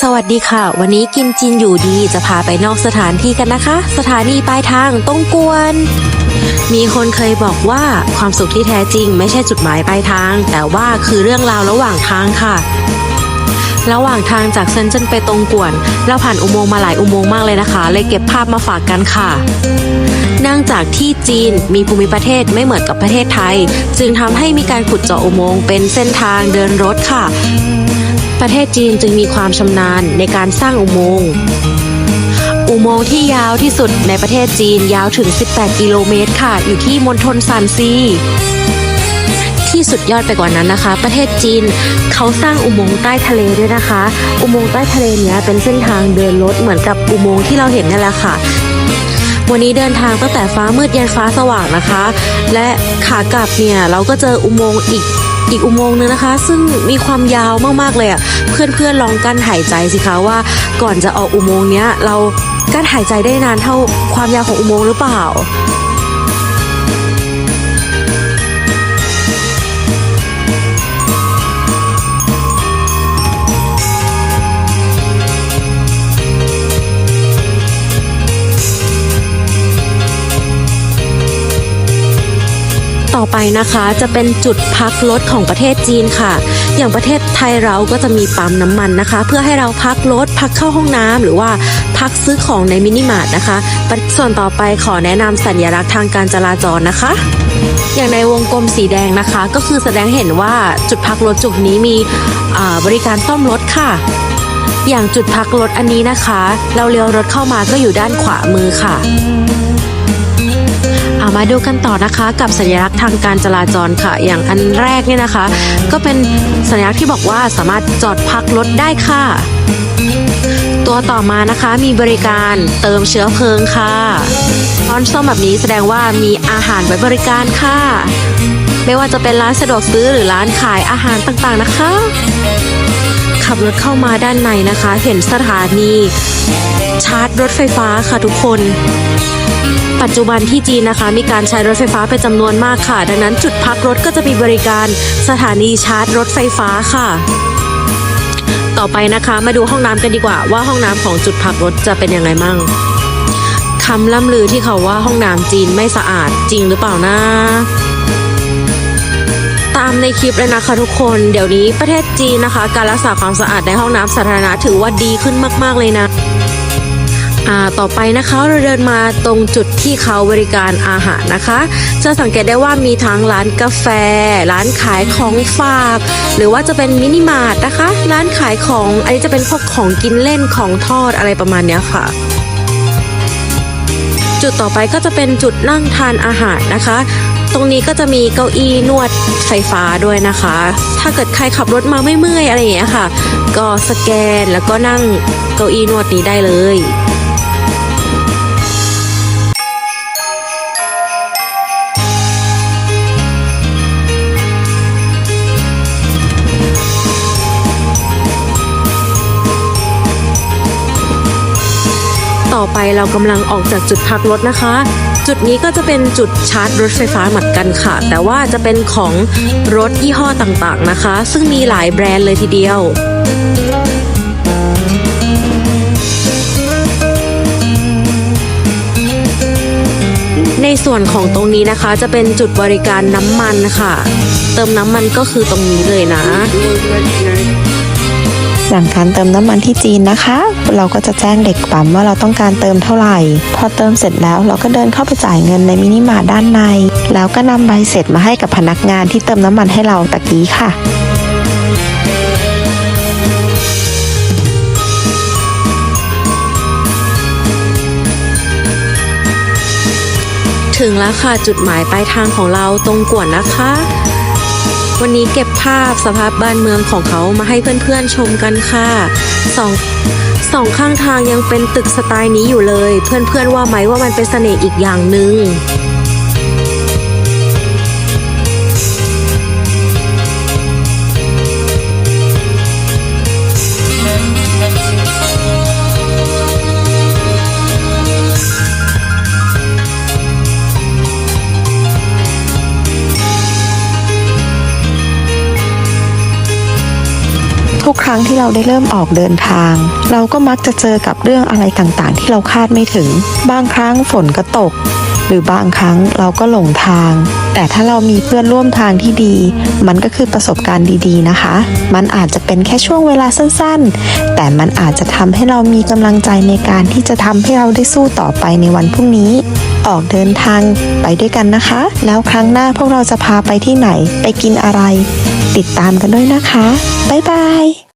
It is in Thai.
สวัสดีค่ะ วันนี้กินจีนอยู่ดีจะพาไปนอกสถานที่กันนะคะ สถานีปลายทางต้องกวน มีคนเคยบอกว่าความสุขที่แท้จริง ไม่ใช่จุดหมายปลายทาง แต่ว่าคือเรื่องราวระหว่างทางค่ะ ระหว่างทางจากเซนเจนไปตรงกวน เราผ่านอุโมงค์มาหลายอุโมงค์มากเลยนะคะ เลยเก็บภาพมาฝากกันค่ะ นื่องจากที่จีนมีภูมิประเทศไม่เหมือนกับประเทศไทย จึงทำให้มีการขุดเจาะอุโมงค์เป็นเส้นทางเดินรถค่ะ ประเทศจีนจึงมีความชำนาญในการสร้างอุโมงค์อุโมงค์ที่ยาวที่สุดในประเทศจีนยาวถึง 18 กิโลเมตรค่ะ อยู่ที่มณฑลซานซีที่สุดยอดไปกว่านั้นนะคะ ประเทศจีนเขาสร้างอุโมงค์ใต้ทะเลด้วยนะคะ อุโมงค์ใต้ทะเลเนี้ยเป็นเส้นทางเดินรถเหมือนกับอุโมงค์ที่เราเห็นนั่นแหละค่ะ วันนี้เดินทางตั้งแต่ฟ้ามืดยันฟ้าสว่างนะคะ และขากลับเนี่ยเราก็เจออุโมงค์อีกอีกอุโมงค์นึงนะคะ ซึ่งมีความยาวมากๆเลยอะเพื่อนๆลองกั้นหายใจสิคะว่าก่อนจะออกอุโมงค์เนี้ยเรากั้นหายใจได้นานเท่าความยาวของอุโมงค์หรือเปล่า ต่อไปนะคะจะเป็นจุดพักรถของประเทศจีนค่ะ อย่างประเทศไทยเราก็จะมีปั๊มน้ำมันนะคะ เพื่อให้เราพักรถพักเข้าห้องน้ำหรือว่าพักซื้อของในมินิมาร์ทนะคะ ส่วนต่อไปขอแนะนำสัญลักษณ์ทางการจราจรนะคะ อย่างในวงกลมสีแดงนะคะ ก็คือแสดงเห็นว่าจุดพักรถจุดนี้มีบริการซ่อมรถค่ะอย่างจุดพักรถอันนี้นะคะ เราเลี้ยวรถเข้ามาก็อยู่ด้านขวามือค่ะามาดูกันต่อนะคะกับสัญลักษณ์ทางการจราจรค่ะ อย่างอันแรกเนี่ยนะคะ ก็เป็นสัญลักษณ์ที่บอกว่าสามารถจอดพักรถได้ค่ะ ตัวต่อมานะคะมีบริการเติมเชื้อเพลิงค่ะตอนส้มแบบนี้แสดงว่ามีอาหารไว้บริการค่ะ ไม่ว่าจะเป็นร้านสะดวกซื้อหรือร้านขายอาหารต่างๆนะคะ ขับรถเข้ามาด้านในนะคะ เห็นสถานีชาร์จรถไฟฟ้าค่ะทุกคน ปัจจุบันที่จีนนะคะ มีการใช้รถไฟฟ้าเป็นจำนวนมากค่ะ ดังนั้นจุดพักรถก็จะมีบริการสถานีชาร์จรถไฟฟ้าค่ะ ต่อไปนะคะ มาดูห้องน้ำกันดีกว่า ว่าห้องน้ำของจุดพักรถจะเป็นยังไงมั่งคำล่ำลือที่เขาว่าห้องน้ำจีนไม่สะอาดจริงหรือเปล่านะามในคลิปเลยนะคะทุกคนเดี๋ยวนี้ประเทศจีนนะคะ การรักษาความสะอาดในห้องน้ำสาธารณะถือว่าดีขึ้นมาก ๆเลยนะอ่าต่อไปนะคะเราเดินมาตรงจุดที่เขาบริการอาหารนะคะ จะสังเกตได้ว่ามีทั้งร้านกาแฟ ร้านขายของฝาก หรือว่าจะเป็นมินิมาร์ทนะคะ ร้านขายของอันนี้จะเป็นพวกของกินเล่นของทอดอะไรประมาณนี้ค่ะจุดต่อไปก็จะเป็นจุดนั่งทานอาหารนะคะ ตรงนี้ก็จะมีเก้าอี้นวดไฟฟ้าด้วยนะคะ ถ้าเกิดใครขับรถมาไม่เมื่อยอะไรอย่างเงี้ยค่ะ ก็สแกนแล้วก็นั่งเก้าอี้นวดนี้ได้เลย ต่อไปเรากำลังออกจากจุดพักรถนะคะ จุดนี้ก็จะเป็นจุดชาร์จรถไฟฟ้าเหมือนกันค่ะ แต่ว่าจะเป็นของรถยี่ห้อต่างๆนะคะ ซึ่งมีหลายแบรนด์เลยทีเดียวในส่วนของตรงนี้นะคะจะเป็นจุดบริการน้ำมันค่ะ เติมน้ำมันก็คือตรงนี้เลยนะ อย่างการเติมน้ำมันที่จีนนะคะ เราก็จะแจ้งเด็กปั๊มว่าเราต้องการเติมเท่าไหร่ พอเติมเสร็จแล้วเราก็เดินเข้าไปจ่ายเงินในมินิมาร์ทด้านใน แล้วก็นำใบเสร็จมาให้กับพนักงานที่เติมน้ำมันให้เราตะกี้ค่ะถึงแล้วค่ะจุดหมายปลายทางของเราตรงกวนนะคะ วันนี้เก็บาพสภาพบ้านเมืองของเขามาให้เพื่อนๆชมกันค่ะสองสองข้างทางยังเป็นตึกสไตล์นี้อยู่เลย เพื่อนๆว่าไหมว่ามันเป็นเสน่ห์อีกอย่างหนึ่ง ทุกครั้งรั้งที่เราได้เริ่มออกเดินทาง เราก็มักจะเจอกับเรื่องอะไรต่างๆ ที่เราคาดไม่ถึง บางครั้งฝนก็ตก หรือบางครั้งเราก็หลงทาง แต่ถ้าเรามีเพื่อนร่วมทางที่ดี มันก็คือประสบการณ์ดีๆนะคะ มันอาจจะเป็นแค่ช่วงเวลาสั้นๆ แต่มันอาจจะทำให้เรามีกำลังใจในการที่จะทำให้เราได้สู้ต่อไปในวันพรุ่งนี้ ออกเดินทางไปด้วยกันนะคะ แล้วครั้งหน้าพวกเราจะพาไปที่ไหน ไปกินอะไร ติดตามกันด้วยนะคะ บ๊ายบาย